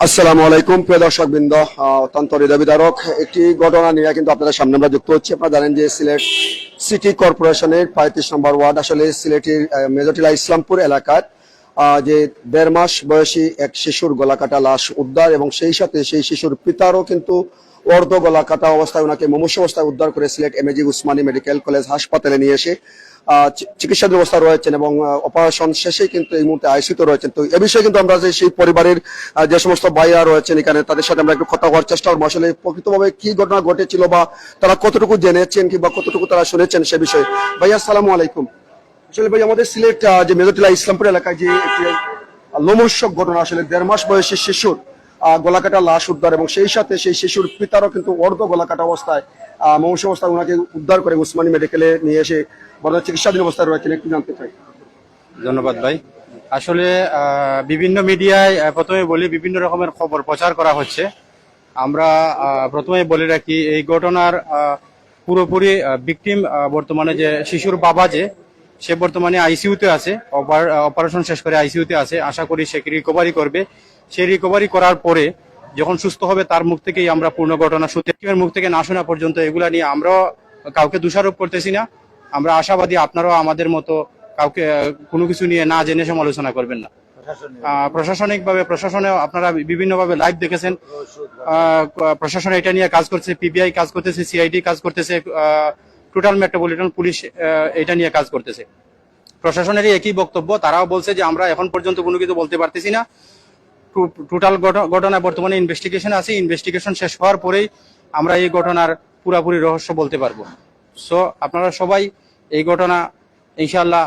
আসসালামু আলাইকুম, প্রিয় দর্শক বৃন্দ অত্যন্ত হৃদয় বিদারক একটি ঘটনা নিয়ে কিন্তু আপনাদের সামনে আমরা যুক্ত হচ্ছি। আপনারা জানেন যে সিলেট সিটি কর্পোরেশনের পঁয়ত্রিশ নম্বর ওয়ার্ড আসলে সিলেটের মেজরটিলা ইসলামপুর এলাকার যে দেড় মাস বয়সী এক শিশুর গলাকাটা লাশ উদ্ধার এবং সেই সাথে সেই শিশুর পিতারও কিন্তু অর্ধ গলা কাটা অবস্থায় ওনাকে মুমূর্ষ অবস্থায় উদ্ধার করে Sylhet MAG Osmani medical college হাসপাতালে নিয়ে এসে আহ, চি- চিকিৎসাধীন অবস্থা রয়েছেন এবং অপারেশন শেষে কিন্তু এই মুহূর্তে আইসিতে রয়েছেন। তো এ বিষয়ে কিন্তু আমরা যে সেই পরিবারের যে সমস্ত ভাইয়া রয়েছেন এখানে তাদের সাথে আমরা একটু কথা হওয়ার চেষ্টা করব। আসলে প্রকৃতভাবে কি ঘটনা ঘটেছিল বা তারা কতটুকু জেনেছেন কিংবা কতটুকু তারা শুনেছেন সে বিষয়ে? ভাইয়া আসসালামু আলাইকুম। আসলে ভাই আমাদের সিলেট যে মেজরটিলা ইসলামপুর এলাকায় যে একটি লোমর্ষক ঘটনা আসলে দেড় মাস বয়সী শিশুর গলাকাটা লাশ উদ্ধার এবং সেই সাথে সেই শিশুর পিতারও কিন্তু অর্ধ গলাকাটা অবস্থায় মৌস অবস্থায় ওনাকে উদ্ধার করে উসমানী মেডিকেলে নিয়ে এসে বর্তমানে চিকিৎসাধীন অবস্থায় রয়েছেন একটু জানতে চাই। ধন্যবাদ ভাই। আসলে বিভিন্ন মিডিয়ায় প্রথমে বলি বিভিন্ন রকমের খবর প্রচার করা হচ্ছে। আমরা প্রথমে বলে রাখি, এই ঘটনার পুরোপুরি ভিকটিম বর্তমানে যে শিশুর বাবা যে সে বর্তমানে আইসিইউতে আছে অপার- অপারেশন শেষ করে আইসিইউতে আছে। আশা করি সে রিকভারি করবে। সে রিকভারি করার পরে যখন সুস্থ হবে তার মুখ থেকেই আমরা পূর্ণ ঘটনা শুনতে মুখ থেকে না শোনা পর্যন্ত এগুলা নিয়ে আমরাও কাউকে দোষারোপ করতেছি না। আমরা আশাবাদী আপনারাও আমাদের মতো কাউকে কোনো কিছু নিয়ে না জেনে সমালোচনা করবেন না। প্রশাসনিক ভাবে প্রশাসনে আপনারা বিভিন্ন ভাবে লাইভ দেখেছেন প্রশাসন এটা নিয়ে কাজ করছে পিবিআই কাজ করতেছে সিআইডি কাজ করতেছে টোটাল মেট্রোপলিটন পুলিশ এটা নিয়ে কাজ করতেছে। প্রশাসনেরই একই বক্তব্য, তারাও বলছে যে আমরা এখন পর্যন্ত কোনো কিছু বলতে পারতেছি না। টোটাল ঘটনা, বর্তমানে ইনভেস্টিগেশন আছে ইনভেস্টিগেশন শেষ হওয়ার পরেই আমরা এই ঘটনার পুরাপুরি রহস্য বলতে পারব। সো আপনারা সবাই এই ঘটনা ইনশাল্লাহ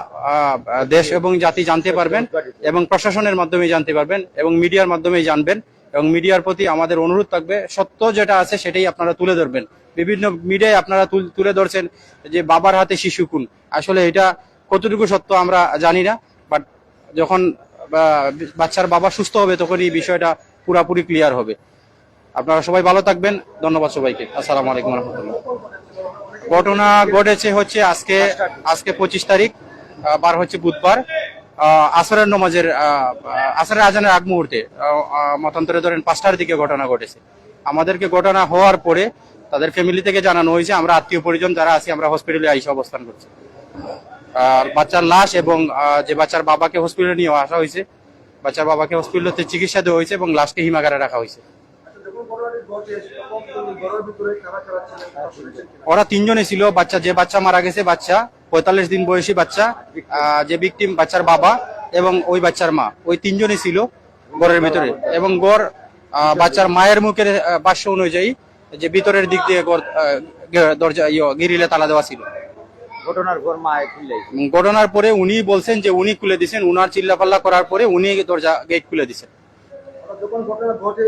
দেশ এবং জাতি জানতে পারবেন এবং প্রশাসনের মাধ্যমে জানতে পারবেন এবং মিডিয়ার মাধ্যমে জানবেন। এবং মিডিয়ার প্রতি আমাদের অনুরোধ থাকবে, সত্য যেটা আছে সেটাই আপনারা তুলে ধরবেন। বিভিন্ন মিডিয়ায় আপনারা তুল- ধরছেন যে বাবার হাতে শিশু খুন। আসলে এটা কতটুকু সত্য আমরা জানি না বাট যখন বাচ্চার বাবা সুস্থ হবে তখন এই বিষয়টা পুরাপুরি ক্লিয়ার হবে। আপনারা সবাই ভালো থাকবেন, ধন্যবাদ সবাইকে। আসসালামু আলাইকুম রহমতুল্লাহ। ঘটনা ঘটেছে হচ্ছে আজকে আজকে পঁচিশ তারিখ বার হচ্ছে বুধবার। আসরের নমাজের আসরের আজানের আগ মুহূর্তে মতান্তরে ধরেন পাঁচটার দিকে ঘটনা ঘটেছে। আমাদেরকে ঘটনা হওয়ার পরে তাদের ফ্যামিলি থেকে জানানো হয়েছে, আমরা আত্মীয় পরিজন যারা আছি, আমরা হসপিটালে আইসে অবস্থান করছি। আর বাচ্চার লাশ এবং যে বাচ্চার বাবাকে হসপিটালে নিয়ে আসা হয়েছে, বাচ্চার বাবাকে হসপিটালে চিকিৎসা দেওয়া হয়েছে এবং লাশকে হিমাগারে রাখা হয়েছে। ওরা তিনজনে ছিল, বাচ্চা, যে বাচ্চা মারা গেছে, বাচ্চা পঁয়তাল্লিশ দিন বয়সী বাচ্চা আহ, যে ভিকটিম বাচ্চার বাবা এবং ওই বাচ্চার মা। ওই তিনজনই ছিল ঘরের ভিতরে। এবং গড় বাচ্চার মায়ের মুখের ভাষ্য অনুযায়ী যে ভিতরের দিক দিয়ে দরজা ইয়ে, গিরিলে তালা দেওয়া ছিল। ঘটনার ঘর মা ঘটনার পরে উনি বলছেন যে উনি খুলে দিছেন উনার চিল্লাপাল্লা করার পরে উনি দরজা গেট খুলে দিছেন যখন ঘটনা ঘটে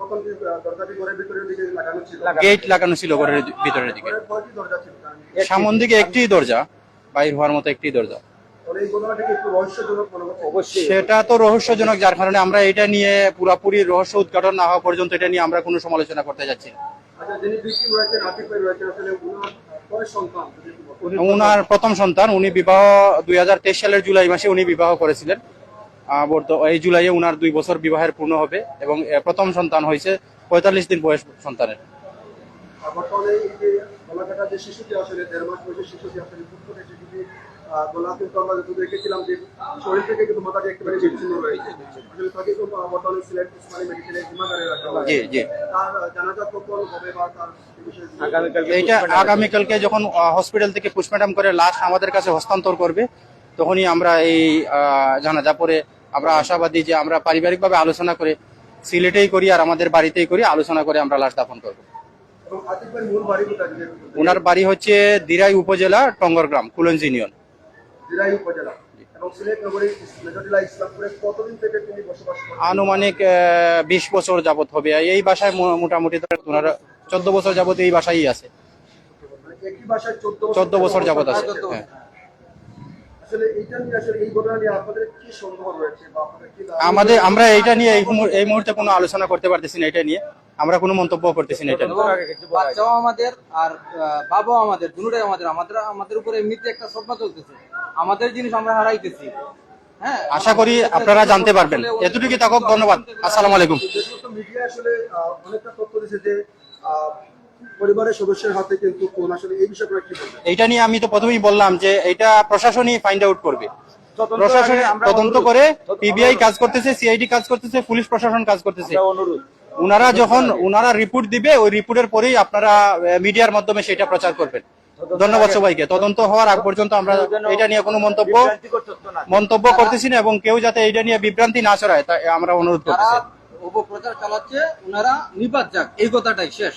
তখন দরজাটি ঘরের ভিতরের দিকে লাগানো ছিল। গেট লাগানো ছিল ঘরের ভিতরের দিকে। সামন দিকে একটি দরজা বাইর হওয়ার মতো একটি দরজা সেটা তো রহস্যজনক যার কারণে আমরা এটা নিয়ে পুরাপুরি রহস্য উদ্ঘাটন না হওয়া পর্যন্ত এটা নিয়ে আমরা কোনো সমালোচনা করতে যাচ্ছি না। আচ্ছা উনার প্রথম সন্তান উনি বিবাহ দুই হাজার তেইশ সালের জুলাই মাসে উনি বিবাহ করেছিলেন। এই জুলাইয়ে উনার দুই বছর বিবাহের পূর্ণ হবে এবং প্রথম সন্তান হয়েছে পঁয়তাল্লিশ দিন বয়স সন্তানের। বর্তমানে এই যে গলাকাটা যে শিশুটি আসলে দেড় মাস বয়সের শিশুটি আসলে ফুটফুটে শিশুটি আহ, গলা আমরা যত দেখেছিলাম যে শরীর থেকে কিন্তু মাথাটি একেবারে বিচ্ছিন্ন রয়েছে আসলে তাকে কিন্তু বর্তমানে সিলেট উসমানী মেডিকেলে হিমাগারে রাখা জি জি। তার জানাজা কখন হবে বা তার এই আগামীকালকে যখন হসপিটাল থেকে পোস্টমর্টম করে লাশ আমাদের কাছে হস্তান্তর করবে তখনই আমরা এই আহ, জানাজা পরে আমরা আশাবাদী যে আমরা পারিবারিকভাবে আলোচনা করে সিলেটেই করি আর আমাদের বাড়িতেই করি আলোচনা করে আমরা লাশ দাফন করব। ওনার বাড়ি হচ্ছে দিরাই উপজেলা টঙ্গর গ্রাম কুলঞ্জ ইউনিয়ন। উপজেলা। আনুমানিক বিশ বছর যাবত হবে। এই বাসায় মোটামুটি ওনার চোদ্দ বছর যাবত এই বাসায় আছে। মানে বাসায় চোদ্দ চোদ্দ বছর যাবত আছে হ্যাঁ। আমাদের আমরা এইটা নিয়ে এই মুহূর্তে কোনো আলোচনা করতে পারতেছি না এটা নিয়ে। আমরা কোনো মন্তব্য করতেছি না এটা বাচ্চাও আমাদের আর বাবাও আমাদের দুটাই আমাদের আমাদের আমাদের উপরে এমনিতে একটা স্বপ্ন চলতেছে। আমাদের জিনিস আমরা হারাইতেছি। হ্যাঁ আশা করি আপনারা জানতে পারবেন। এতটুকু থাকুক ধন্যবাদ। আসসালামু আলাইকুম। মিডিয়া আসলে অনেকটা তথ্য দিচ্ছে যে পরিবারের সদস্যের হাতে কিন্তু ফোন আসলে এই বিষয়ে কি বলবেন? এইটা নিয়ে আমি তো প্রথমেই বললাম যে এটা প্রশাসনই ফাইন্ড আউট করবে। তদন্ত প্রশাসন তদন্ত করে পিবিআই কাজ করতেছে সিআইডি কাজ করতেছে পুলিশ প্রশাসন কাজ করতেছে। অনুরোধ উনারা যখন উনারা রিপোর্ট দিবে, ওই রিপোর্টের পরেই আপনারা মিডিয়ার মাধ্যমে সেটা প্রচার করবেন। ধন্যবাদ সবাইকে। তদন্ত হওয়ার আগ পর্যন্ত আমরা এটা নিয়ে কোনো মন্তব্য মন্তব্য করতেছি না এবং কেউ যাতে এটা নিয়ে বিভ্রান্তি না ছড়ায়, তা আমরা অনুরোধ করতেছি। অপপ্রচার চালাচ্ছে ওনারা নিপাত যাক। এই কথাটাই শেষ।